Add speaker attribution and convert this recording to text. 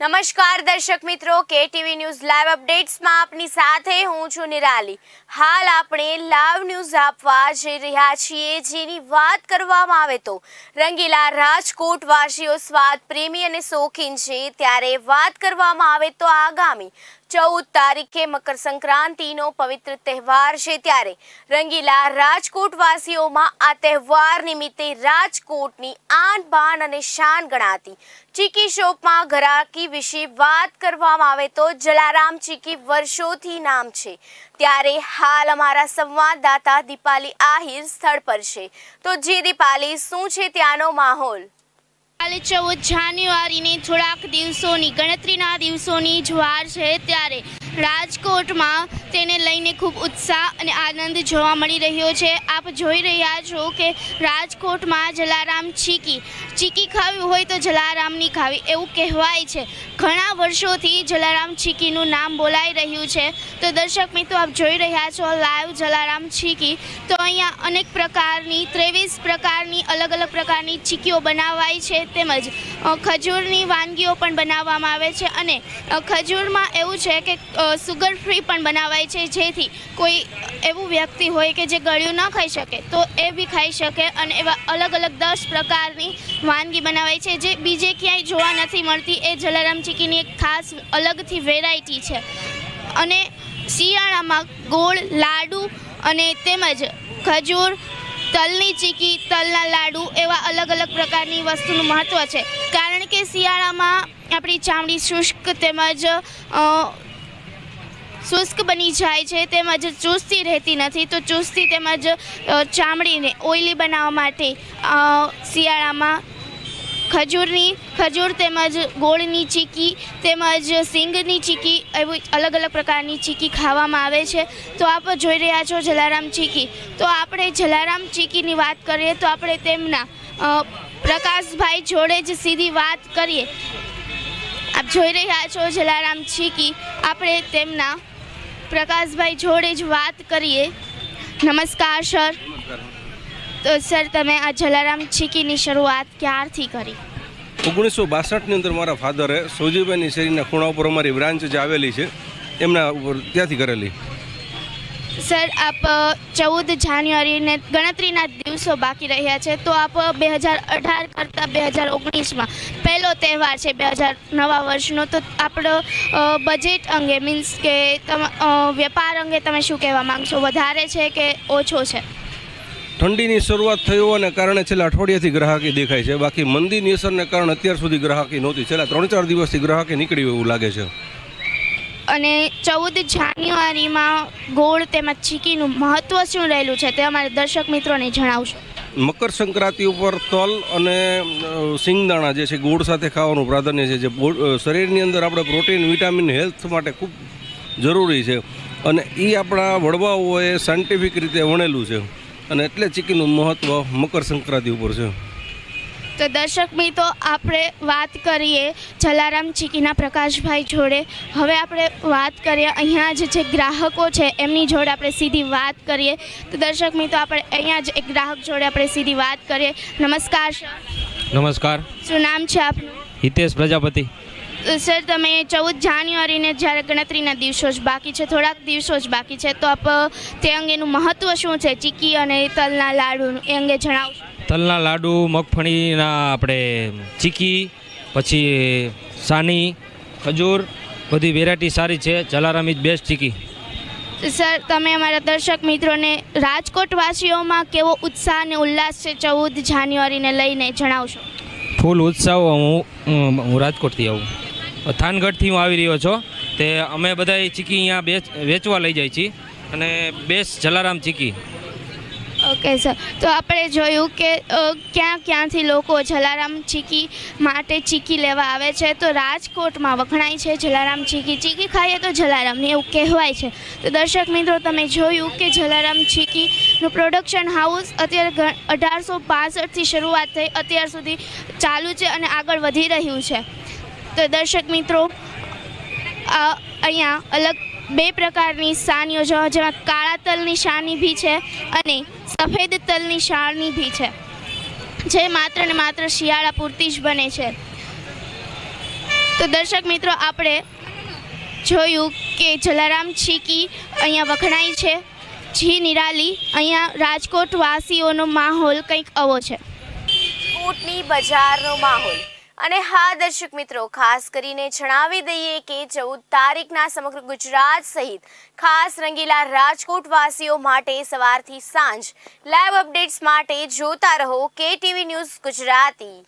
Speaker 1: નમસ્કાર દર્શક મિત્રો કે ટીવી ન્યૂઝ લાઈવ અપડેટ્સમાં આપની સાથે હું છું નિરાલી. હાલ આપણે લાઈવ ન્યૂઝ આપવા જઈ રહ્યા છીએ. જેની વાત કરવામાં આવે તો રંગીલા રાજકોટ વાસીઓ સ્વાદ પ્રેમી અને શોખીન છે. ત્યારે વાત કરવામાં આવે તો આગામી ચૌદ તારીખે મકર સંક્રાંતિનો પવિત્ર તહેવાર છે ત્યારે રંગીલા રાજકોટ વાસીઓમાં આ તહેવાર નિમિત્તે રાજકોટની આન બાન અને શાન ગણાતી ચીકી શોપમાં ઘરાકી વિશે વાત કરવામાં આવે તો જલારામ ચીકી વર્ષોથી નામ છે. ત્યારે હાલ અમારા સંવાદદાતા દીપાલી આહિર સ્થળ પર છે. તો જે દીપાલી, શું છે ત્યાંનો માહોલ?
Speaker 2: કાલે ચૌદ જાન્યુઆરીને થોડાક દિવસોની ગણતરીના દિવસોની જ વાર છે ત્યારે રાજકોટમાં તેને લઈને ખૂબ ઉત્સાહ અને આનંદ જોવા મળી રહ્યો છે. આપ જોઈ રહ્યા છો કે રાજકોટમાં જલારામ ચીકી ચીકી ખાવી હોય તો જલારામની ખાવી એવું કહેવાય છે. ઘણા વર્ષોથી જલારામ ચીકીનું નામ બોલાઈ રહ્યું છે. તો દર્શક મિત્રો, આપ જોઈ રહ્યા છો લાઈવ જલારામ ચીકી. તો અહીંયા અનેક પ્રકારની, ત્રેવીસ પ્રકારની, અલગ અલગ પ્રકારની ચીકીઓ બનાવાય છે. તેમજ ખજૂરની વાનગીઓ પણ બનાવવામાં આવે છે. અને ખજૂરમાં એવું છે કે સુગર ફ્રી પણ બનાવાય છે, જેથી કોઈ એવું વ્યક્તિ હોય કે જે ગળ્યું ન ખાઈ શકે, તો એ બી ખાઈ શકે અને એવા અલગ અલગ દસ પ્રકારની વાનગી બનાવાય છે, જે બીજે ક્યાંય જોવા નથી મળતી. એ જલારામ ચીકીની એક ખાસ અલગથી વેરાયટી છે. અને શિયાળામાં ગોળ, લાડુ અને તેમજ ખજૂર, તલની ચીકી, તલના લાડુ એવા અલગ અલગ પ્રકારની વસ્તુનું મહત્ત્વ છે. કારણ કે શિયાળામાં આપણી ચામડી શુષ્ક તેમજ શુષ્ક બની જાય છે, તેમજ ચુસ્તી રહેતી નથી, તો ચુસ્તી તેમજ ચામડીને ઓઇલી બનાવવા માટે શિયાળામાં ખજૂરની, ખજૂર તેમજ ગોળની ચીકી તેમજ સિંગની ચીકી એવી અલગ અલગ પ્રકારની ચીકી ખાવામાં આવે છે. તો આપ જોઈ રહ્યા છો જલારામ ચીકી. તો આપણે જલારામ ચીકીની વાત કરીએ તો આપણે તેમના પ્રકાશભાઈ જોડે જ સીધી વાત કરીએ. આપ જોઈ રહ્યા છો જલારામ ચીકી. આપણે તેમના પ્રકાશભાઈ જોડે જ વાત કરીએ. નમસ્કાર સર. તો સર તમે આ જલારામ છીકીની શરૂઆત ક્યારથી કરી?
Speaker 3: ઓગણીસો બાસઠની અંદર મારા ફાધરે સોજીભાઈની શેરીના ખૂણા ઉપર અમારી બ્રાન્ચ જે આવેલી છે એમના ઉપર ત્યાંથી કરેલી.
Speaker 2: સર આપ ચૌદ જાન્યુઆરીને ગણતરીના દિવસો બાકી રહ્યા છે. તો આપ બે હજાર અઢાર કરતાં બે હજાર ઓગણીસમાં પહેલો તહેવાર છે બે હજાર નવા વર્ષનો. તો આપણો બજેટ અંગે મીન્સ કે વેપાર અંગે તમે શું કહેવા માંગશો? વધારે છે કે ઓછો છે?
Speaker 3: ઠંડીની શરૂઆત થઈ હોવાને કારણે છેલ્લા અઠવાડિયાથી ગ્રાહકી દેખાય છે. બાકી મંદીની અસરને કારણે અત્યાર સુધી ગ્રાહકી નહોતી. છેલ્લા ત્રણ ચાર દિવસથી ગ્રાહકી નીકળી એવું લાગે છે.
Speaker 2: અને ચૌદ જાન્યુઆરીમાં ગોળ તેમજ ચીકીનું મહત્ત્વ શું રહેલું છે તે અમારા દર્શક મિત્રોને જણાવશો.
Speaker 3: મકર સંક્રાંતિ ઉપર તલ અને સિંગદાણા જે છે, ગોળ સાથે ખાવાનું પ્રાધાન્ય છે, જે શરીરની અંદર આપણે પ્રોટીન, વિટામિન, હેલ્થ માટે ખૂબ જરૂરી છે. અને એ આપણા વડવાઓએ સાયન્ટિફિક રીતે વણેલું છે. અને એટલે ચીકીનું મહત્ત્વ મકર સંક્રાંતિ ઉપર છે.
Speaker 2: તો દર્શક મિત્રો આપણે વાત કરીએ જલારામ ચીકીના પ્રકાશભાઈ જોડે. હવે આપણે વાત કરીએ અહીંયા જ જે ગ્રાહકો છે એમની જોડે આપણે સીધી વાત કરીએ. તો દર્શક મિત્રો આપણે અહીંયા જ એક ગ્રાહક જોડે આપણે સીધી વાત કરીએ. નમસ્કાર સર.
Speaker 4: નમસ્કાર.
Speaker 2: શું નામ છે આપનું?
Speaker 4: હિતેશ પ્રજાપતિ.
Speaker 2: સર તમે ચૌદ જાન્યુઆરીને જ્યારે ગણતરીના દિવસો જ બાકી છે થોડાક દિવસો જ બાકી છે તો આપ તે અંગેનું મહત્ત્વ શું છે? ચીકી અને તલના લાડુનું એ અંગે જણાવશો.
Speaker 4: તલના લાડુ મગફળીના આપણે ચીકી પછી સાની ખજૂર બધી વેરાયટી સારી છે. Jalaram is best chikki.
Speaker 2: Sir તમે અમારા દર્શક મિત્રોને રાજકોટ વાસીઓમાં કેવો ઉત્સાહ અને ઉલ્લાસ છે ચૌદ જાન્યુઆરીને લઈને જણાવશો?
Speaker 4: ફૂલ ઉત્સાહ હું હું રાજકોટથી આવું. થાનગઢથી હું આવી રહ્યો છું. તે અમે બધા ચીકી અહીંયા વેચવા લઈ જાય છીએ. અને best Jalaram chikki.
Speaker 2: Okay sir તો આપણે જોયું કે ક્યાં ક્યાંથી લોકો જલારામ ચીકી માટે ચીકી લેવા આવે છે. તો રાજકોટમાં વખણાય છે જલારામ ચીકી. ચીકી ખાઈએ તો જલારામની એવું કહેવાય છે. તો દર્શક મિત્રો, તમે જોયું કે જલારામ ચીકીનું પ્રોડક્શન હાઉસ અત્યારે અઢારસો પાસઠથી શરૂઆત થઈ. અત્યાર સુધી ચાલુ છે અને આગળ વધી રહ્યું છે. તો દર્શક મિત્રો અહીંયા અલગ બે પ્રકારની સાનીઓ જો જેમાં કાળા તલની શાની બી છે અને સફેદ તલની શાળની ભી છે, જે માત્ર ને માત્ર શિયાળા પૂરતી જ બને છે. તો દર્શક મિત્રો, આપણે જોયું કે જલારામ ચીકી અહીંયા વખણાય છે, જી નિરાલી, અહીંયા રાજકોટ વાસીઓનો માહોલ કંઈક આવો છે.
Speaker 1: ઊંટની બજારનો માહોલ. અને હા, દર્શક મિત્રો, ખાસ કરીને જણાવી દઈએ કે ચૌદ તારીખના સમગ્ર ગુજરાત સહિત ખાસ રંગીલા રાજકોટ વાસીઓ માટે સવારથી સાંજ લાઈવ અપડેટ્સ માટે જોતા રહો કે ટીવી ન્યૂઝ ગુજરાતી.